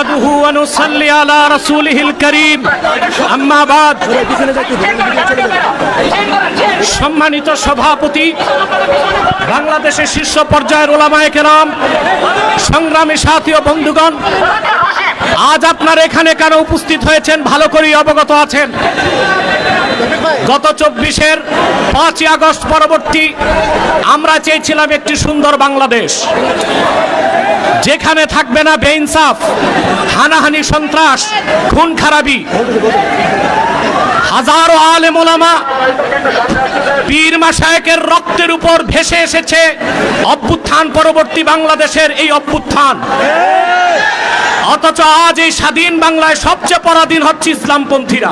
نحمده ونصلي على رسوله الكريم أما بعد সম্মানিত সভাপতি বাংলাদেশের শীর্ষ পর্যায়ের ওলামায়ে কেরাম সংগ্রামী সাথী ও বন্ধুগণ আজ আপনারা এখানে কেন উপস্থিত হয়েছেন ভালো করেই অবগত আছেন গত চব্বিশের পাঁচই আগস্ট পরবর্তী আমরা চেয়েছিলাম একটি সুন্দর বাংলাদেশ। যেখানে থাকবে না বেইনসাফ, হানাহানি, সন্ত্রাস, খুন খারাপি। হাজারো আলেম ওলামা পীর মাসায়েকের রক্তের উপর ভেসে এসেছে অভ্যুত্থান পরবর্তী বাংলাদেশের এই অভ্যুত্থান। অথচ আজ এই স্বাধীন বাংলায় সবচেয়ে পরাধীন হচ্ছে ইসলামপন্থীরা।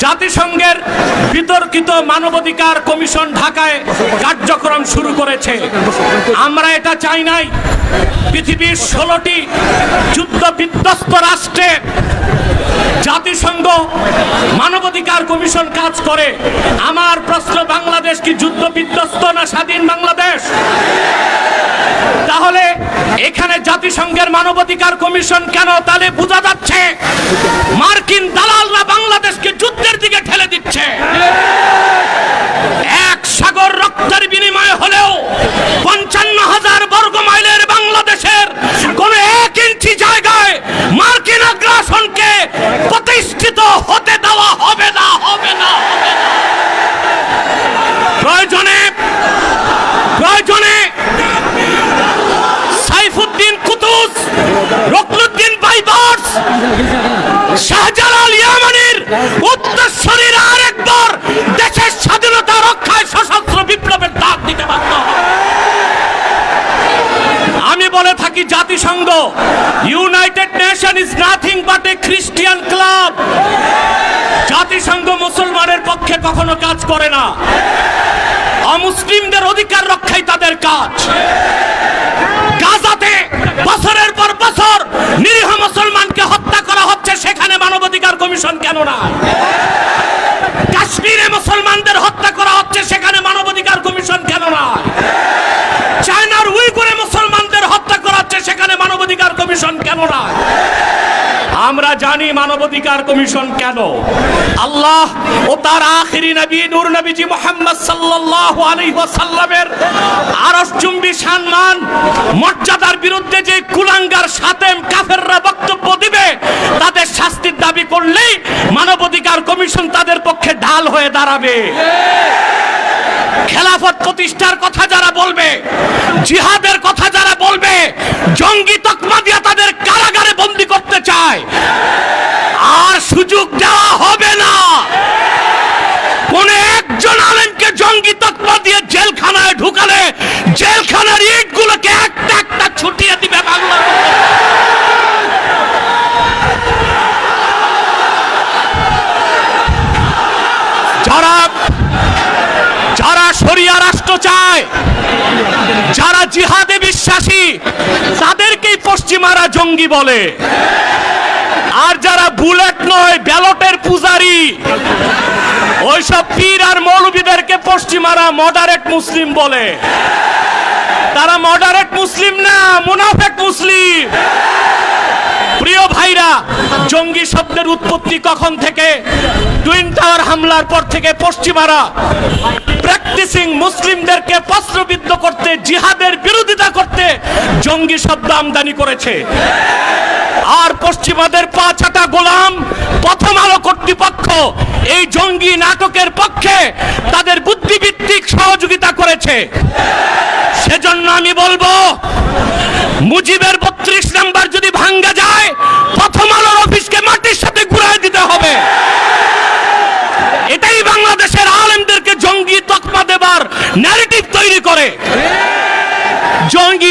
জাতিসংঘের বিতর্কিত মানবাধিকার কমিশন ঢাকায় কার্যক্রম শুরু করেছে। আমরা এটা চাই নাই। পৃথিবীর ষোলোটি যুদ্ধ বিধ্বস্ত রাষ্ট্রে জাতিসংঘ মানবাধিকার কমিশন কাজ করে। আমার প্রশ্ন, বাংলাদেশ কি যুদ্ধ বিধ্বস্ত না স্বাধীন বাংলাদেশ? তাহলে এখানে জাতিসংঘের মানবাধিকার কমিশন কেন তাহলে বোঝা যাচ্ছে? মার্কিন দালালরা বাংলাদেশকে দিকে ঠেলে দিচ্ছে এক সাগর রক্তের বিনিময়ে হলেও পঞ্চান্ন হাজার বর্গ মাইলের বাংলাদেশের কোন এক ইঞ্চি জায়গায় মার্কিন আগ্রাসনকে প্রতিষ্ঠিত হতে দেওয়া হবে না হবে না হবে না প্রয়োজনে প্রয়োজনে Saifuddin Qutuz Ruknuddin Baybars Shahjalal ইয়ামানির উত্তরসূরির আরেকবার দেশের স্বাধীনতা রক্ষায় সশস্ত্র বিপ্লবের ডাক দিতে বাধ্য হবে। আমি থাকি জাতিসংঘ। United Nation is nothing but a Christian club জাতিসংঘ মুসলমানের পক্ষে কখনো কাজ করে না। অমুসলিমদের অধিকার জানি মানবাধিকার কমিশন কেন? আল্লাহ ও তার আখিরি নবী, নূর নবীজি মোহাম্মদ সাল্লাল্লাহু আলাইহি ওয়াসাল্লামের আরশ চুম্বি সম্মান, মর্যাদার বিরুদ্ধে যে কুলাঙ্গার সাতেম কাফেররা বক্তব্য দিবে, তাদের শাস্তির দাবি করলেই মানবাধিকার কমিশন তাদের পক্ষে ঢাল হয়ে দাঁড়াবে। খেলাফত প্রতিষ্ঠার কথা যারা বলবে, জিহাদের কথা যারা বলবে, জঙ্গি তকমা দিয়া তাদের কারাগারে বন্দি করতে চায়। আর সুযোগ দেওয়া হবে না কোন একজন আলেমকে জঙ্গি তকমা দিয়ে জেলখানায় ঢুকালে জেলখানার ইটগুলোকে একটা একটা ছুটিয়ে দিবে বাংলা যারা যারা শরিয়া রাষ্ট্র চায়। যারা জিহাদে বিশ্বাসী তাদেরকেই পশ্চিমারা জঙ্গি বলে। আর যারা বুলেট নয়, ব্যালটের পূজারি, ওইসব পীর আর মৌলবীদেরকে পশ্চিমারা মডারেট মুসলিম বলে। তারা মডারেট মুসলিম না, মুনাফেক মুসলিম। প্রিয় ভাইরা, জঙ্গি শব্দের উৎপত্তি কখন থেকে? টুইন টাওয়ার হামলার পর থেকে পশ্চিমারা প্র্যাকটিসিং মুসলিমদেরকে প্রশ্নবিদ্ধ করতে, জিহাদের বিরোধিতা করতে জঙ্গি শব্দ আমদানি করেছে। আর পশ্চিমাদের পাঁচাটা গোলাম, প্রথম আলো কর্তৃপক্ষ এই জঙ্গি নাটকের পক্ষে তাদের বুদ্ধিভিত্তিক সহযোগিতা করেছে। সেজন্য আমি বলব, মুজিবের বত্রিশ নাম্বার যদি ভাঙ্গা যায় প্রথম আলোর অফিসকে মাটির সাথে ঘুরাই দিতে হবে এটাই বাংলাদেশের আলেমদেরকে জঙ্গি তকমা দেবার ন্যারেটিভ তৈরি করে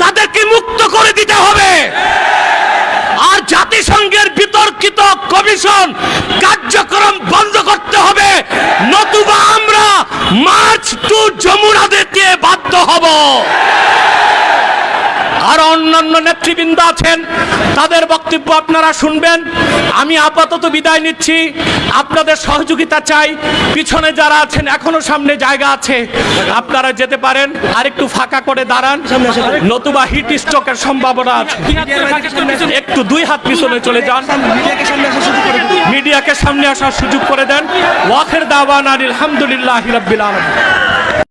তাদেরকে মুক্ত করে দিতে হবে। আর জাতিসংঘের বিতর্কিত কমিশন কার্যক্রম বন্ধ করতে হবে। নতুবা আমরা মার্চ টু যমুনা দিতে বাধ্য হব। অন্যান্য নেতৃবৃন্দ আছেন, তাদের বক্তব্য আপনারা শুনবেন। আমি আপাতত বিদায় নিচ্ছি। আপনাদের সহযোগিতা চাই। পিছনে যারা আছেন, এখনও সামনে জায়গা আছে। আপনারা যেতে পারেন। আর একটু ফাঁকা করে দাঁড়ান। নতুবা হিট স্ট্রোকের সম্ভাবনা আছে। একটু দুই হাত পিছনে চলে যান। মিডিয়াকে সামনে আসার সুযোগ করে দেন। ওয়াখের দাওয়ান আলহামদুলিল্লাহ রাব্বিল আলামিন।